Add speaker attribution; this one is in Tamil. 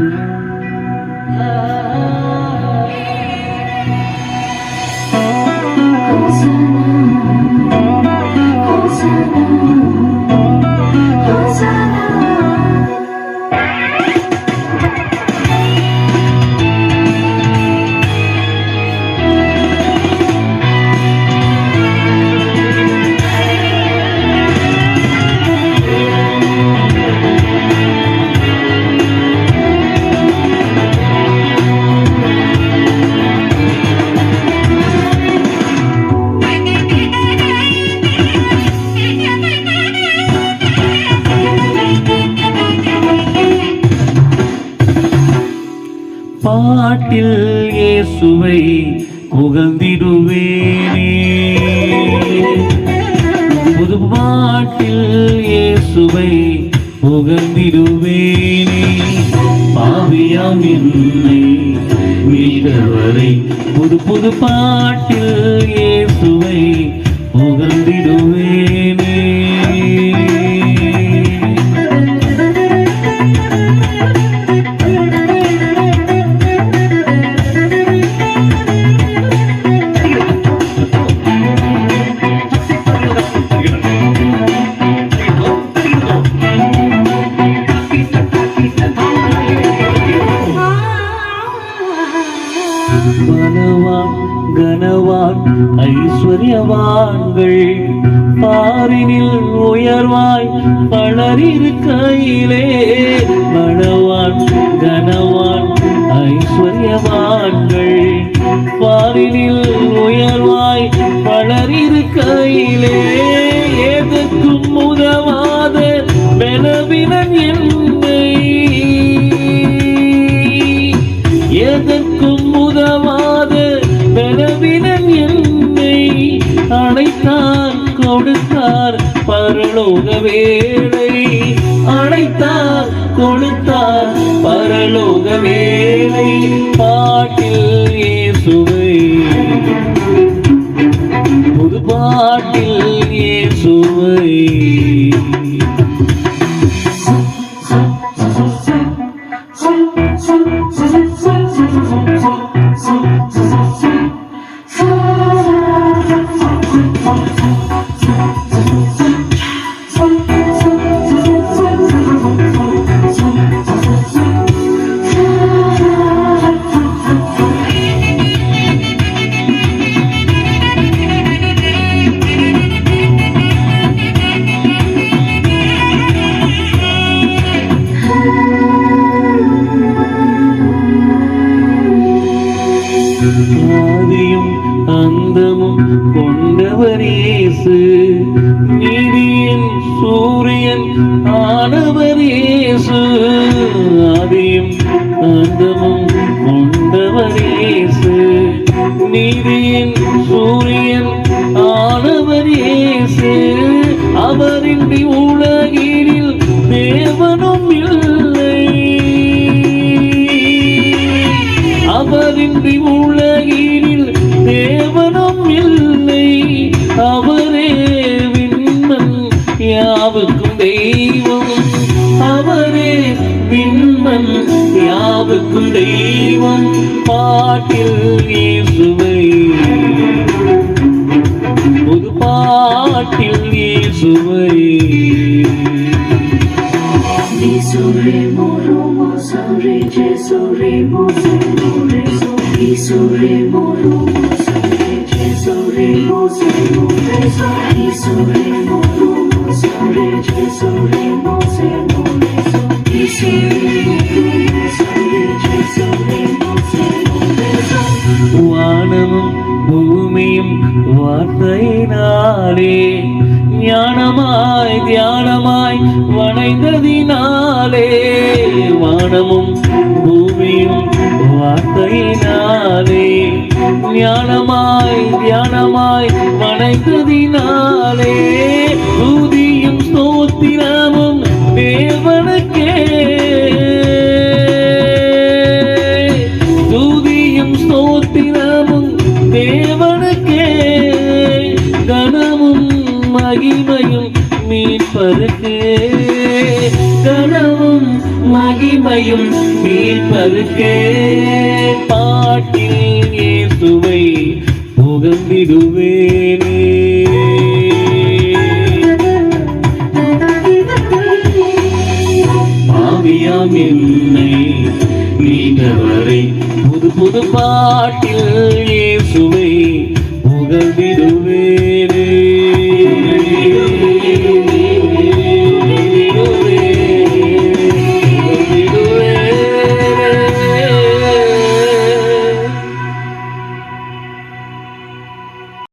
Speaker 1: Thank you. பாட்டில் இயேசுவை புகழ்ந்திடுவேனே. புது பாட்டில் இயேசுவை புகழ்ந்திடுவேனே. பாவியாம் என்னை மீட்டவரை புது புது பாட்டில் இயேசுவை புகழ்ந்திடுவேன். வான்கள் பாரினில் உயர்வாய் பலரிருக்கையிலே மணவான் கனவான் ஐஸ்வர்யவான்கள். பாரினில் பரலோக வேலை அழைத்தார் கொடுத்தார் பரலோக வேலை பாட்டில் இயேசுவை. புது பாட்டில் இயேசுவை. கொண்டவர் இயேசு. நீதியின் சூரியன் ஆனவர் இயேசு. ஆதியும் அந்தமும் கொண்டவர் இயேசு. நீதியின் சூரியன் ஆனவர் இயேசு. அவரின்றி உலகினில் யாவுக்கும் தெய்வம் பாட்டில் இயேசுவை. புது பாட்டில் இயேசுவை.
Speaker 2: Isore
Speaker 1: செய்யும் வார்த்தையினாலே ஞானமாய் தியானமாய் வளைந்ததினாலே வானமும் பூமியும் வார்த்தையினாலே ஞானமாய் தியானமாய் வளைந்ததினாலே மகிமையும் மீட்பருக்கு. கனவும் மகிமையும் மீட்பருக்கு. பாட்டில் இயேசுவை புகழ்ந்திடுவேனே பாவியாம் என்னை நீண்டவரை புது புது பாட்டில்